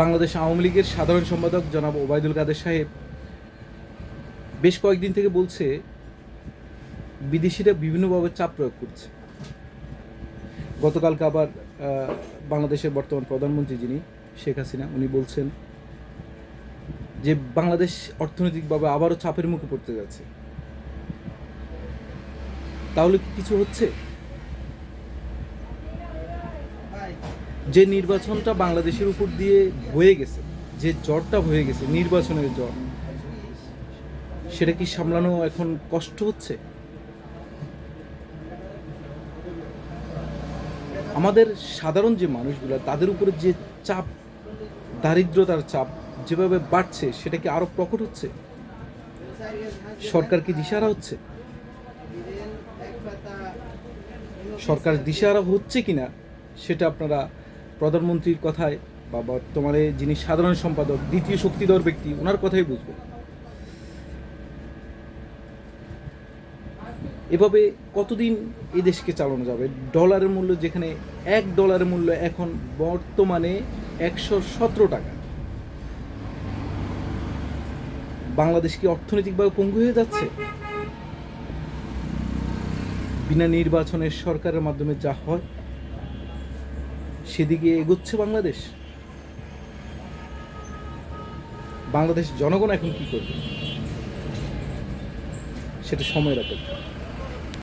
বাংলাদেশ আওয়ামী লীগের সাধারণ সম্পাদক জনাব ওবায়দুল কাদের সাহেব বেশ কয়েকদিন থেকে বলছে, বিদেশিরা বিভিন্নভাবে চাপ প্রয়োগ করছে। গতকালকে আবার বাংলাদেশের বর্তমান প্রধানমন্ত্রী যিনি, শেখ হাসিনা, উনি বলছেন যে বাংলাদেশ অর্থনৈতিকভাবে আবারও চাপের মুখে পড়তে যাচ্ছে। তাহলে কি কিছু হচ্ছে? যে নির্বাচনটা বাংলাদেশের উপর দিয়ে হয়ে গেছে, যে জ্বরটা হয়ে গেছে, নির্বাচনের জ্বর, সেটা কি সামলানো এখন কষ্ট হচ্ছে? আমাদের সাধারণ যে মানুষগুলো, তাদের উপরে যে চাপ, দারিদ্রতার চাপ যেভাবে বাড়ছে, সেটা কি আরও প্রকট হচ্ছে? সরকার কি দিশারা হচ্ছে? সরকার দিশাহারা হচ্ছে কিনা, সেটা আপনারা প্রধানমন্ত্রীর কথায় বা বর্তমানে যিনি সাধারণ সম্পাদক, দ্বিতীয় শক্তিধর ব্যক্তি, ওনার কথাই বুঝবেন এভাবে কতদিন এই দেশকে চালানো যাবে? ডলারের মূল্য যেখানে এক ডলারের মূল্য এখন বর্তমানে একশো সতেরো টাকা। বাংলাদেশ কি অর্থনৈতিকভাবে পঙ্গু হয়ে যাচ্ছে? বিনা নির্বাচনের সরকারের মাধ্যমে যা হয় সেদিকে এগোচ্ছে বাংলাদেশ। বাংলাদেশ জনগণ এখন কি করবে? সেটা সময়ের অপেক্ষা